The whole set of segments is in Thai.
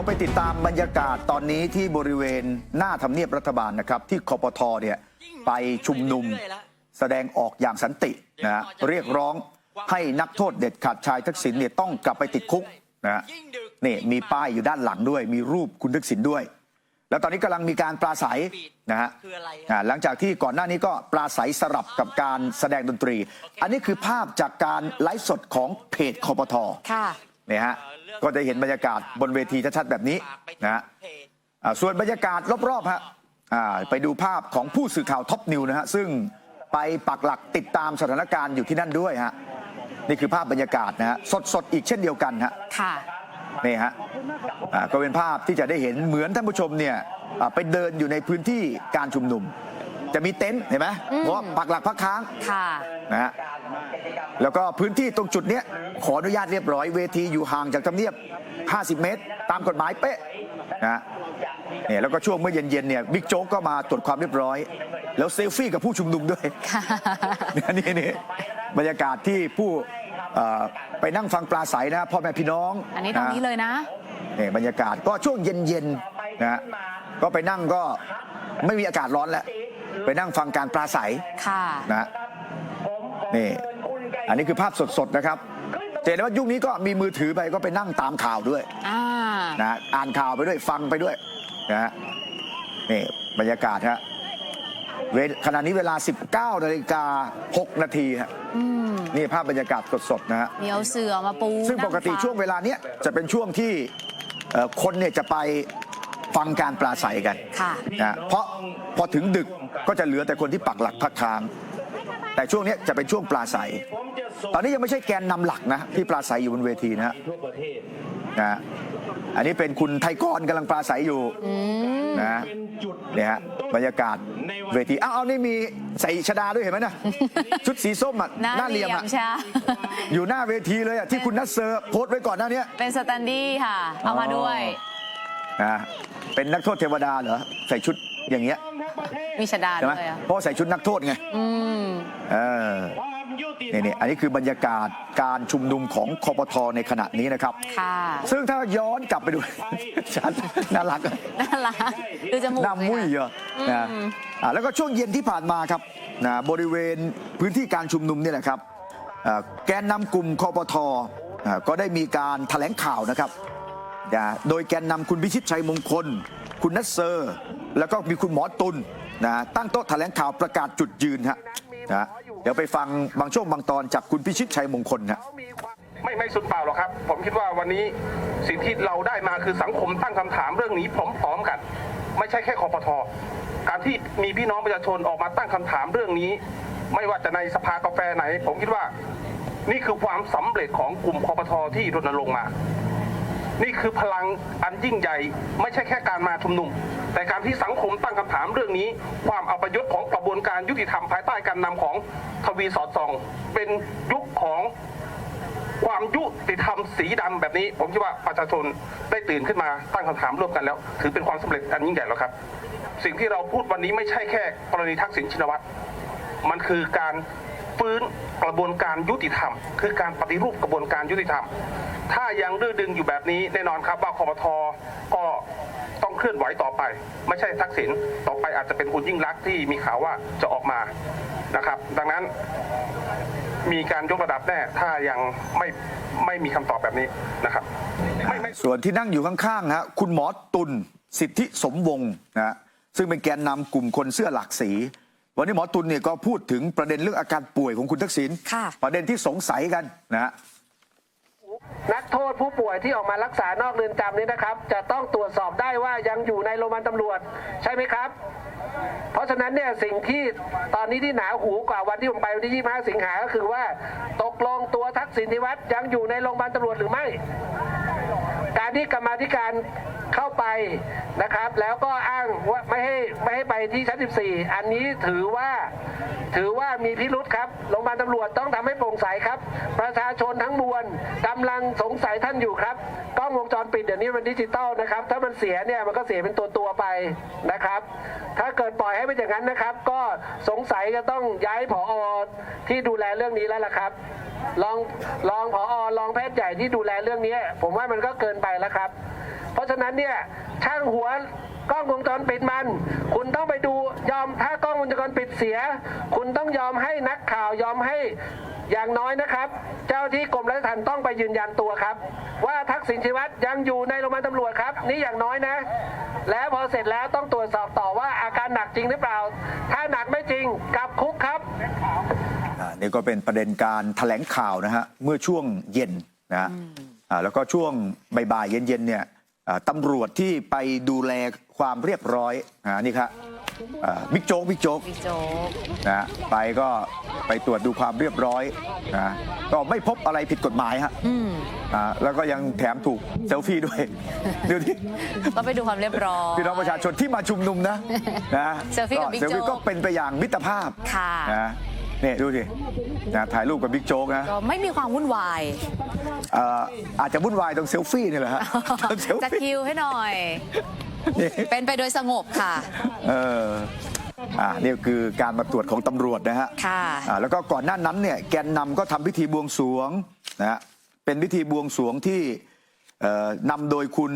เราไปติดตามบรรยากาศตอนนี้ที่บริเวณหน้าทำเนียบรัฐบาลนะครับ ที่คอปทเนี่ยไปชุมนุมแสดงออกอย่างสันตินะฮะเรียกร้องให้นักโทษเด็ดขาดชายทักษิณเนี่ยต้องกลับไปติดคุกนะฮะนี่มีป้ายอยู่ด้านหลังด้วย มีรูปคุณทักษิณด้วย แล้วตอนนี้กำลังมีการปราศัยนะฮะคืออะไรอ่าหลังจากที่ก่อนหน้านี้ก็ปราศัยสลับกับการแสดงดนตรี อันนี้คือภาพจากการไลฟ์สดของเพจคอปทค่ะ เนี่ยฮะก็จะเห็นบรรยากาศบนเวทีชัดๆแบบนี้นะฮะอ่าส่วนบรรยากาศรอบๆฮะอ่าไปดูภาพของผู้สื่อข่าวท็อปนิวนะฮะซึ่งไปปักหลักติดตามสถานการณ์อยู่ที่นั่นด้วยฮะนี่คือภาพบรรยากาศนะฮะสดๆอีกเช่นเดียวกันฮะค่ะนี่ฮะอ่าก็เป็นภาพที่จะได้เห็นเหมือนท่านผู้ชมเนี่ยอ่าไปเดินอยู่ในพื้นที่การชุมนุม จะมีเต็นท์เห็นไหมเพราะว่าปักหลักพักค้างค่ะ นะฮะแล้วก็พื้นที่ตรงจุดเนี้ยขออนุญาตเรียบร้อยเวทีอยู่ห่างจากทำเนียบ 50 เมตร ตามกฎหมายเป๊ะนะฮะเนี่ยแล้วก็ช่วงเมื่อเย็นๆเนี่ยบิ๊กโจ๊กก็มาตรวจความเรียบร้อย แล้วเซลฟี่กับผู้ชุมนุมด้วยนี่นี่นี่บรรยากาศที่ผู้เอ่อไปนั่งฟังปลาใสนะพ่อแม่พี่น้อง อันนี้ตรงนี้เลยนะนี่บรรยากาศก็ช่วงเย็นๆนะฮะก็ไปนั่งก็ไม่มีอากาศร้อนแล้ว ไปนั่งฟังการปลาใสค่ะนะฮะนี่อันนี้คือภาพสดๆนะครับจะเห็นได้ว่ายุคนี้ก็มีมือถือไปก็ไปนั่งตามข่าวด้วยอ่านะฮะอ่านข่าวไปด้วยฟังไปด้วยนะฮะนี่บรรยากาศฮะเวลขณะนี้เวลา 19นาฬิกา6นาทีฮะอืมนี่ภาพบรรยากาศสดๆนะฮะมีเอาเสือมาปู ซึ่งปกตินั่ฟัช่วงเวลาเนี้ยจะเป็นช่วงที่เอ่อคนเนี่ยจะไป ฟังการปราศัยกันค่ะนะเพราะพอถึงดึกก็จะเหลือแต่คนที่ปักหลักพักค้าง แต่ช่วงเนี้ยจะเป็นช่วงปลาใสตอนนี้ยังไม่ใช่แกนนำหลักนะที่ปลาใสอยู่บนเวทีนะฮะนะฮะอันนี้เป็นคุณไทยกรกำลังปลาใสอยู่อืมนะฮะเนี่ยฮะบรรยากาศเวทีอ้าวเอานี่มีใส่ชดาด้วยเห็นไหมนะชุดสีส้มอะหน้าหน้าเหเหลี่ลี่ยยมมอะใช่อยู่หน้าเวทีเลยอะที่คุณนัทเซอร์โพสต์ไว้ก่อนหน้าเนี้ยเป็นสแตนดี้ค่ะ เอามาด้วย นะเป็นนักโทษเทวดาเหรอใส่ชุดอย่างเงี้ยมีชดาใช่ไหมด้วยอะ เพราะใส่ชุดนักโทษไงอืม เออนี่นี่อันนี้คือบรรยากาศการชุมนุมของคอปทในขณะนี้นะครับ ค่ะ ซึ่งถ้าย้อนกลับไปดู ชัดน่ารักอะ น่ารักดูจมูกหน้ามุ้ยเลเหรค่ะอนะอ่าแล้วก็ช่วงเย็นที่ผ่านมาครับนะบริเวณพื้นที่การชุมนุมเนี่ยแหละครับอ่าแกนนำกลุ่มคอปทอ่าก็ได้มีการแถลงข่าวนะครับ นะโดยแกนนำคุณพิชิตชัยมงคล คุณนัสเซอร์ แล้วก็มีคุณหมอตุลนะตั้งโต๊ะแถลงข่าวประกาศจุดยืนฮะนะเดี๋ยวไปฟังบางช่วงบางตอนจากคุณพิชิตชัยมงคลฮะไม่ไม่สุดเปล่าหรอกครับ ผมคิดว่าวันนี้สิ่งที่เราได้มาคือสังคมตั้งคำถามเรื่องนี้พร้อมๆกัน ไม่ใช่แค่คอปทการที่มีพี่น้องประชาชนออกมาตั้งคำถามเรื่องนี้ ไม่ว่าจะในสภากาแฟไหน ผมคิดว่า นี่คือความสำเร็จของกลุ่มคอปทที่รณรงค์มา นี่คือพลังอันยิ่งใหญ่ ไม่ใช่แค่การมาชุมนุม แต่การที่สังคมตั้งคำถามเรื่องนี้ ความอัปยศของกระบวนการยุติธรรมภายใต้การนำของทวีสอดส่อง เป็นยุคของความยุติธรรมสีดำแบบนี้ ผมคิดว่าประชาชนได้ตื่นขึ้นมาตั้งคำถามร่วมกันแล้ว ถือเป็นความสำเร็จอันยิ่งใหญ่แล้วครับ สิ่งที่เราพูดวันนี้ไม่ใช่แค่กรณีทักษิณชินวัตรมันคือการฟื้นกระบวนการยุติธรรม คือการปฏิรูปกระบวนการยุติธรรม ถ้ายังดื้อดึงอยู่แบบนี้แน่นอนครับว่าคอปทก็ต้องเคลื่อนไหวต่อไป ไม่ใช่ทักษิณต่อไปอาจจะเป็นคุณยิ่งรักษณ์ที่มีข่าวว่าจะออกมานะครับ ดังนั้นมีการยกระดับแน่ถ้ายังไม่ไม่มีคำตอบแบบนี้นะครับไม่ไม่ส่วนที่นั่งอยู่ข้างๆนะฮะคุณหมอตุลสิทธิสมวงศ์นะฮะซึ่งเป็นแกนนำกลุ่มคนเสื้อหลากสี วันนี้หมอตุลเนี่ยก็พูดถึงประเด็นเรื่องอาการป่วยของคุณทักษิณค่ะประเด็นที่สงสัยกันนะฮะ นักโทษผู้ป่วยที่ออกมารักษานอกเรือนจำนี้นะครับ จะต้องตรวจสอบได้ว่ายังอยู่ในโรงพยาบาลตำรวจใช่ไหมครับ เพราะฉะนั้นเนี่ยสิ่งที่ตอนนี้ที่หนาหูกว่าวันที่ผมไปวันที่ 25 สิงหาก็คือว่า ตกลงตัวทักษิณทิวัฒน์ยังอยู่ในโรงพยาบาลตำรวจหรือไม่ การที่กรรมาธิการ เข้าไปนะครับ แล้วก็อ้างว่าไม่ให้ไม่ให้ไปที่ชั้น 14 อันนี้ถือว่าถือว่ามีพิรุษครับโรงพยาบาลตำรวจต้องทำให้โปร่งใสครับ ประชาชนทั้งมวลกำลังสงสัยท่านอยู่ครับกล้องวงจรปิดเดี๋ยวนี้มันดิจิตอลนะครับ ถ้ามันเสียเนี่ยมันก็เสียเป็นตัวตัวไปนะครับ ถ้าเกิดปล่อยให้เป็นอย่างนั้นนะครับ ก็สงสัยจะต้องย้ายผอที่ดูแลเรื่องนี้แล้วล่ะครับรองรองผอรองแพทย์ใหญ่ที่ดูแลเรื่องนี้ ผมว่ามันก็เกินไปแล้วครับ เพราะฉะนั้นเนี่ยช่างหัวกล้องวงจรปิดมัน คุณต้องไปดูยอมถ้ากล้องวงจรปิดเสีย คุณต้องยอมให้นักข่าวยอมให้อย่างน้อยนะครับ เจ้าที่กรมราชทัณฑ์ต้องไปยืนยันตัวครับ ว่าทักษิณชินวัตรยังอยู่ในโรงพยาบาลตำรวจครับ นี่อย่างน้อยนะ แล้วพอเสร็จแล้วต้องตรวจสอบต่อว่าอาการหนักจริงหรือเปล่า ถ้าหนักไม่จริงกลับคุกครับนี่ก็เป็นประเด็นการแถลงข่าวนะฮะเมื่อช่วงเย็นนะฮะแล้วก็ช่วงบ่ายๆเย็นๆเนี่ย ตำรวจที่ไปดูแลความเรียบร้อยอ่านี่ครับอ่าบิ๊กโจ๊กบิ๊กโจ๊กบิ๊กโจ๊กนะฮะไปก็ไปตรวจดูความเรียบร้อยนะก็ไม่พบอะไรผิดกฎหมายฮะอืมอ่าแล้วก็ยังแถมถูกเซลฟี่ด้วยดูที่ก็ไปดูความเรียบร้อยพี่น้องประชาชนที่มาชุมนุมนะนะเซลฟี่กับบิ๊กเซลฟี่โจ๊กก็เป็นไปอย่างมิตรภาพค่ะนะ นี่ดูสินะถ่ายรูปกับบิ๊กโจ๊กนะก็ไม่มีความวุ่นวาย เอ่ออาจจะวุ่นวายตรงเซลฟี่นี่แหละฮะเซลจะฟี่คิวให้หน่อย นี่เป็นไปโดยสงบค่ะ เอออ่านี่คือการมาตรวจของตำรวจนะฮะ ค่ะ อ่าแล้วก็ก่อนหน้านั้นเนี่ยแกนนำก็ทำพิธีบวงสรวงนะฮะเป็นพิธีบวงสรวงที่เอ่อนำโดยคุณ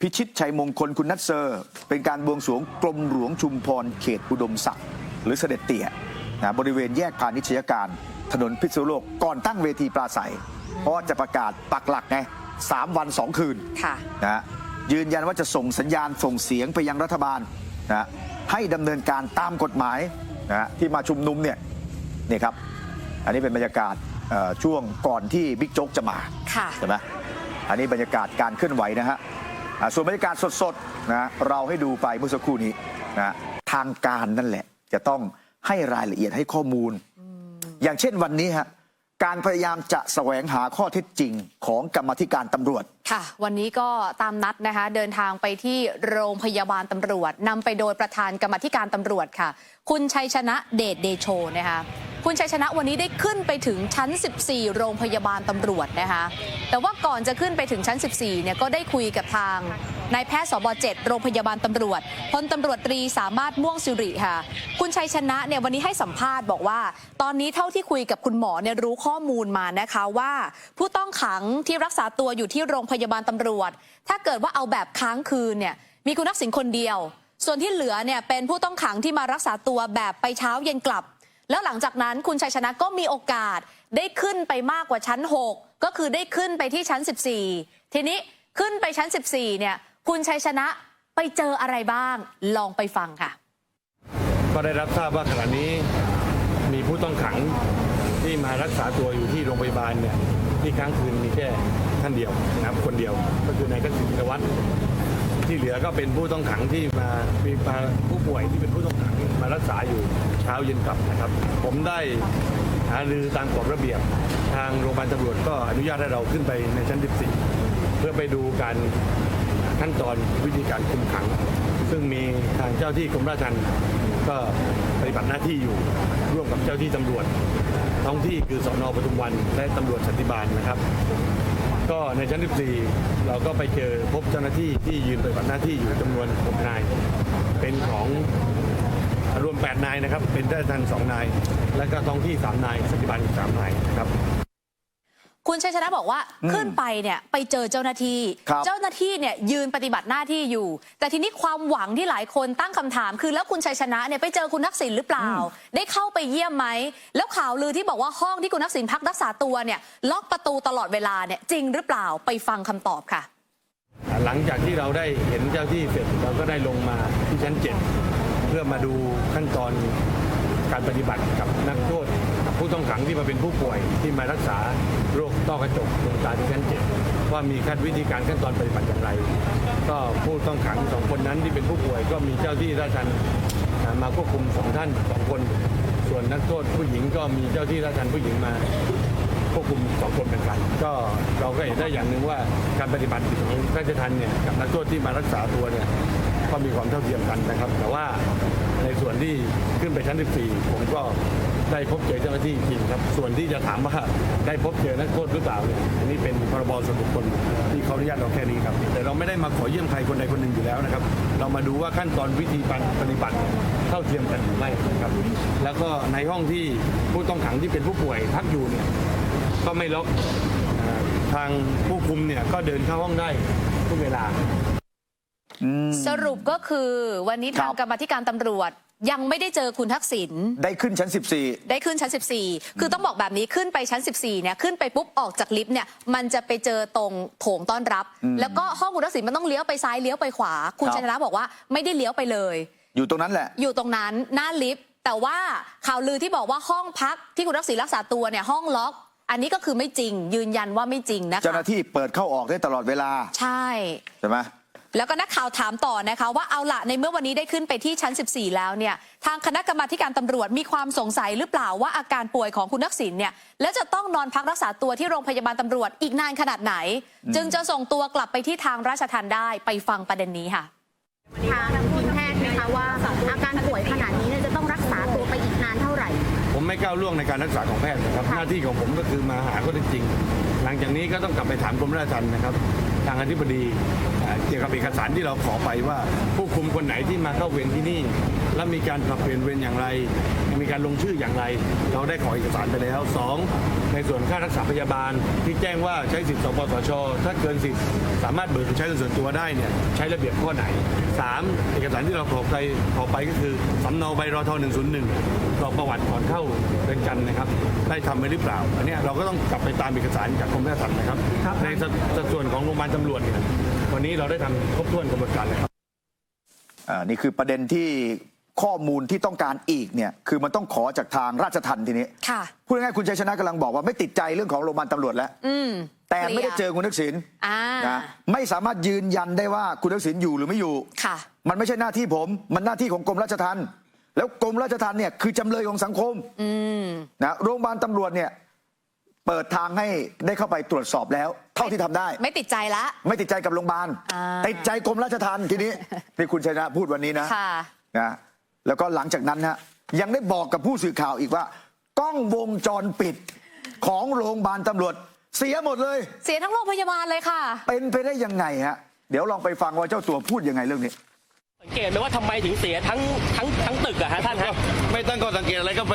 พิชิตชัยมงคลคุณนัทเซอร์ เป็นการบวงสรวงกรมหลวงชุมพรเขตอุดมศักดิ์หรือเสด็จเตี่ย นะบริเวณแยกพาณิชยการถนนพิษณุโลกก่อนตั้งเวทีปราศัย เพราะว่าจะประกาศปักหลักไงสามวันสองคืนค่ะนะฮะยืนยันว่าจะส่งสัญญาณส่งเสียงไปยังรัฐบาลนะฮะให้ดำเนินการตามกฎหมายนะฮะที่มาชุมนุมเนี่ยนี่ครับ อันนี้เป็นบรรยากาศเอ่อช่วงก่อนที่บิ๊กโจ๊กจะมาค่ะใช่ไหมอันนี้บรรยากาศการเคลื่อนไหวนะฮะอ่าส่วนบรรยากาศสดๆนะเราให้ดูไปเมื่อสักครู่นี้นะทางการนั่นแหละจะต้อง ให้รายละเอียดให้ข้อมูล อย่างเช่นวันนี้ฮะการพยายามจะแสวงหาข้อเท็จจริงของกรรมาธิการตำรวจ ค่ะ วันนี้ก็ตามนัดนะคะ เดินทางไปที่โรงพยาบาลตำรวจนำไปโดยประธานกรรมาธิการตำรวจค่ะ คุณชัยชนะเดชเดโชนะคะ คุณชัยชนะวันนี้ได้ขึ้นไปถึงชั้น 14 โรงพยาบาลตำรวจนะคะ แต่ว่าก่อนจะขึ้นไปถึงชั้น 14 เนี่ยก็ได้คุยกับทางนายแพทย์สบ7โรงพยาบาลตำรวจพลตำรวจตรีสามารถม่วงสิริค่ะ คุณชัยชนะเนี่ยวันนี้ให้สัมภาษณ์บอกว่า ตอนนี้เท่าที่คุยกับคุณหมอเนี่ยรู้ข้อมูลมานะคะว่า ผู้ต้องขังที่รักษาตัวอยู่ที่โรงพยาบาลตำรวจ ถ้าเกิดว่าเอาแบบค้างคืนเนี่ยมีคุณทักษิณคนเดียว ส่วนที่เหลือเนี่ยเป็นผู้ต้องขังที่มารักษาตัวแบบไปเช้าเย็นกลับ แล้วหลังจากนั้นคุณชัยชนะก็มีโอกาสได้ขึ้นไปมากกว่าชั้น 6 ก็คือได้ขึ้นไปที่ชั้น 14 ทีนี้ขึ้นไปชั้น 14 เนี่ย คุณชัยชนะไปเจออะไรบ้าง ลองไปฟังค่ะ ก็ได้รับทราบว่าขณะนี้มีผู้ต้องขังที่มารักษาตัวอยู่ที่โรงพยาบาลเนี่ยที่ค้างคืนมีแค่ท่านเดียวนะครับคนเดียวก็คือนายกสินวัฒน์ ที่เหลือก็เป็นผู้ต้องขังที่มามีมาผู้ป่วยที่เป็นผู้ต้องขังมารักษาอยู่เช้าเย็นกลับนะครับ ผมได้หารือตามกฎระเบียบ ทางโรงพยาบาลตำรวจก็อนุญาตให้เราขึ้นไปในชั้น 14 เพื่อไปดูการขั้นตอนวิธีการคุมขัง ซึ่งมีทางเจ้าที่กรมราชทัณฑ์ก็ปฏิบัติหน้าที่อยู่ร่วมกับเจ้าที่ตำรวจ ท้องที่คือสอนอปทุมวันและตำรวจสันติบาลนะครับ ก็ในชั้น 14 เราก็ไปเจอพบเจ้าหน้าที่ที่ยืนปฏิบัติหน้าที่อยู่จำนวน6นาย เป็นของรวม 8 นายนะครับ เป็นราชทัน2นาย และก็ท้องที่ 3 นายสถาบันอีก3นายนะครับ คุณชัยชนะบอกว่าขึ้นไปเนี่ยไปเจอเจ้าหน้าที่ครับเจ้าหน้าที่เนี่ยยืนปฏิบัติหน้าที่อยู่ แต่ทีนี้ความหวังที่หลายคนตั้งคำถาม คือแล้วคุณชัยชนะเนี่ยไปเจอคุณทักษิณหรือเปล่า ได้เข้าไปเยี่ยมไหม แล้วข่าวลือที่บอกว่าห้องที่คุณทักษิณพักรักษาตัวเนี่ยล็อกประตูตลอดเวลาเนี่ยจริงหรือเปล่าไปฟังคำตอบค่ะ หลังจากที่เราได้เห็นเจ้าที่เสร็จเราก็ได้ลงมาที่ชั้น7เพื่อมาดูขั้นตอนการปฏิบัติกับนักโทษกับ ผู้ต้องขังที่มาเป็นผู้ป่วยที่มารักษาโรคต้อกระจกดวงตาที่ชั้น7ว่ามีขั้นวิธีการขั้นตอนปฏิบัติอย่างไร ก็ผู้ต้องขังสองคนนั้นที่เป็นผู้ป่วย ก็มีเจ้าที่ราชทัณฑ์มาควบคุมสองท่านสองคน ส่วนนักโทษผู้หญิงก็มีเจ้าที่ราชทัณฑ์ผู้หญิงมาควบคุมสองคนเป็นกันก็เราก็เห็นได้อย่างหนึ่งว่าการปฏิบัติของราชทัณฑ์เนี่ยกับนักโทษที่มารักษาตัวเนี่ยก็มีความเท่าเทียมกันนะครับ แต่ว่าในส่วนที่ขึ้นไปชั้น 14 ผมก็ ได้พบเจอเจ้าหน้าที่จริงครับ ส่วนที่จะถามว่าได้พบเจอนักโทษหรือเปล่าเนี่ยอันนี้เป็นพรบส่วนบุคคลที่เขาอนุญาตเราแค่นี้ครับ แต่เราไม่ได้มาขอเยี่ยมใครคนใดคนหนึ่งอยู่แล้วนะครับ เรามาดูว่าขั้นตอนวิธีการปฏิบัติเท่าเทียมกันหรือไม่นะครับ แล้วก็ในห้องที่ผู้ต้องขังที่เป็นผู้ป่วยพักอยู่เนี่ยก็ไม่ล็อกเอ่อทางผู้คุมเนี่ยก็เดินเข้าห้องได้ทุกเวลาอืมสรุปก็คือวันนี้ครัทางบกรรมาธิการตำรวจ ยังไม่ได้เจอคุณทักษิณได้ขึ้นชั้นได้ขึ้นชั้น 14 คือต้องบอกแบบนี้ขึ้นไปชั้น 14เนี่ยขึ้นไปปุ๊บออกจากลิฟต์เนี่ยมันจะไปเจอตรงโถงต้อนรับ แล้วก็ห้องคุณทักษิณมันต้องเลี้ยวไปซ้ายเลี้ยวไปขวา คุณครับชัยชนะบอกว่าไม่ได้เลี้ยวไปเลย14อยู่ตรงนั้นแหละ อยู่ตรงนั้นหน้าลิฟต์แต่ว่าข่าวลือที่บอกว่าห้องพักที่คุณทักษิณรักษาตัวเนี่ยห้องล็อกอันนี้ก็คือไม่จริงยืนยันว่าไม่จริงนะคะเจ้าหน้าที่เปิดเข้าออกได้ตลอดเวลา ใช่ใช่ไหม แล้วก็นักข่าวถามต่อนะคะ ว่าเอาละในเมื่อวันนี้ได้ขึ้นไปที่ชั้น 14 แล้วเนี่ยทางคณะกรรมาธิการตำรวจมีความสงสัยหรือเปล่าว่าอาการป่วยของคุณทักษิณเนี่ยแล้วจะต้องนอนพักรักษาตัวที่โรงพยาบาลตำรวจอีกนานขนาดไหน จึงจะส่งตัวกลับไปที่ทางราชทัณฑ์ได้ไปฟังประเด็นนี้ค่ะทางทีมแพทย์ไหมคะว่าอาการป่วยขนาดนี้เนี่ยจะต้องรักษาตัวไปอีกนานเท่าไหร่ ผมไม่ก้าวล่วงในการรักษาของแพทย์นะครับหน้าที่ของผมก็คือมาหาข้อเท็จจริง หลังจากนี้ก็ต้องกลับไปถามกรมราชทัณฑ์นะครับ ทางอธิบดีเกี่ยวกับเอกสารที่เราขอไปว่า ผู้คุมคนไหนที่มาเข้าเวรที่นี่ และมีการปรับเปลี่ยนเวรอย่างไร มีการลงชื่ออย่างไร เราได้ขอเอกสารไปแล้วสองในส่วนค่ารักษาพยาบาลที่แจ้งว่าใช้สิทธิ์สปสช ถ้าเกินสิทธิ์สามารถเบิกใช้เงินส่วนตัวได้เนี่ยใช้ระเบียบข้อไหนสามเอกสารที่เราขอไปขอไปก็คือสำเนาใบรอท101กรอกประวัติก่อนเข้าเรือนจำนะครับ ได้ทำไปหรือเปล่าอันเนี้ยเราก็ต้องกลับไปตามเอกสารจากกรมราชทัณฑ์นะครับ ในสัดสัดส่วนของโรงพยาบาลตำรวจเนี่ยวันนี้เราได้ทำครบถ้วนกระบวนการเลยครับอ่านี่คือประเด็นที่ ข้อมูลที่ต้องการอีกเนี่ยคือมันต้องขอจากทางราชทันทีนี้ค่ะ พูดง่ายๆคุณชัยชนะกำลังบอกว่าไม่ติดใจเรื่องของโรงพยาบาลตำรวจแล้ว อืมแต่ไม่ได้เจอคุณทักษิณอ่านะไม่สามารถยืนยันได้ว่าคุณทักษิณอยู่หรือไม่อยู่ ค่ะ มันไม่ใช่หน้าที่ผม มันหน้าที่ของกรมราชทัณฑ์แล้วกรมราชทัณฑ์เนี่ยคือจำเลยของสังคมอืม นะโรงพยาบาลตำรวจเนี่ยเปิดทางให้ได้เข้าไปตรวจสอบแล้ว เท่าที่ทำได้ ไม่ติดใจละ ไม่ติดใจกับโรงพยาบาลอ่า ติดใจกรมราชทัณฑ์ทีนี้ที่คุณชัยชนะพูดวันนี้นะค่ะ นะ แล้วก็หลังจากนั้นนะยังได้บอกกับผู้สื่อข่าวอีกว่ากล้องวงจรปิดของโรงพยาบาลตำรวจ เสียหมดเลย เสียทั้งโรงพยาบาลเลยค่ะ เป็นไปได้ยังไงฮะเดี๋ยวลองไปฟังว่าเจ้าตัวพูดยังไงเรื่องนี้ สังเกตไหมว่าทำไมถึงเสียทั้งทั้งทั้งตึกอะฮะท่านฮะไม่ตั้งข้อสังเกตอะไรก็ไป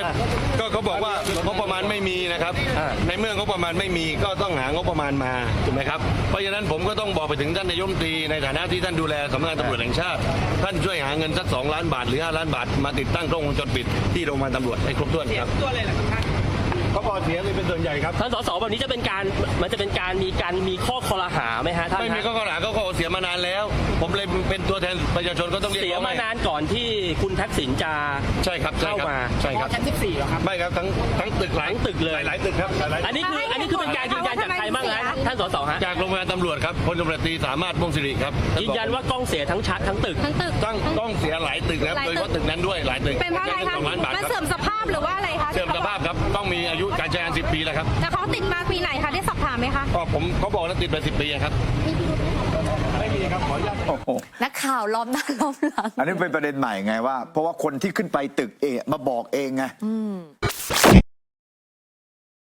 ก็เขาบอกว่างบประมาณไม่มีนะครับอ่าในเมื่องบประมาณไม่มีก็ต้องหางบประมาณมาถูกไหมครับเพราะฉะนั้นผมก็ต้องบอกไปถึงท่านนายกรัฐมนตรีในฐานะที่ท่านดูแลสำนักงานตำรวจแห่งชาติ ท่านช่วยหาเงินสักสองล้านบาทหรือห้าล้านบาทมาติดตั้งกล้องวงจรปิดที่โรงพยาบาลตำรวจให้ครบถ้วนครับตัวเลยเหรอครับ เขาบอกเสียเลยเป็นส่วนใหญ่ครับท่านสสแบบนี้จะเป็นการมันจะเป็นการมีการมีข้อคอรหาไหมฮะท่านไม่มีฮะข้อกล่าวหาเขาก็เสียมานานแล้ว ผมเลยเป็นตัวแทนประชาชนก็ต้องเรียกเสียร้องมาให้นานก่อนที่คุณทักษิณจะใช่ครับใช่ครับเข้ามาใช่ครับชั้น14เหรอครับไม่ครับทั้งทั้งตึกหลายทั้งตึกเลยหลายๆตึกครับหลายๆอันนี้คืออันนี้คือเป็นการยืนยันจากใครบ้างฮะท่านสสฮะจากโรงพยาบาลตำรวจครับพลตำรวจตรีสามารถม่วงสิริครับยืนยันว่ากล้องเสียทั้งชัดทั้งตึกทั้งตึกต้องต้องเสียหลายตึกนะครับหลายโดยตึกเฉพาะตึกนั้นด้วยหลายตึกเป็นเพราะอะไรคะสองล้านบาทมันครับเสื่อมสภาพหรือว่าอะไรคะเสื่อมสภาพครับต้องมีอายุการใช้งาน10 ปีแล้วครับ แต่เขาติดมาปีไหนคะได้สอบถามไหมคะก็ผมเขาบอกว่าติดไป10 ปีครับ ไม่มีครับขออนุญาตโอ้โหนักข่าวล้อมหน้าล้อมหลัง อันนี้เป็นประเด็นใหม่ไงว่า เพราะว่าคนที่ขึ้นไปตึกเองมาบอกเองไง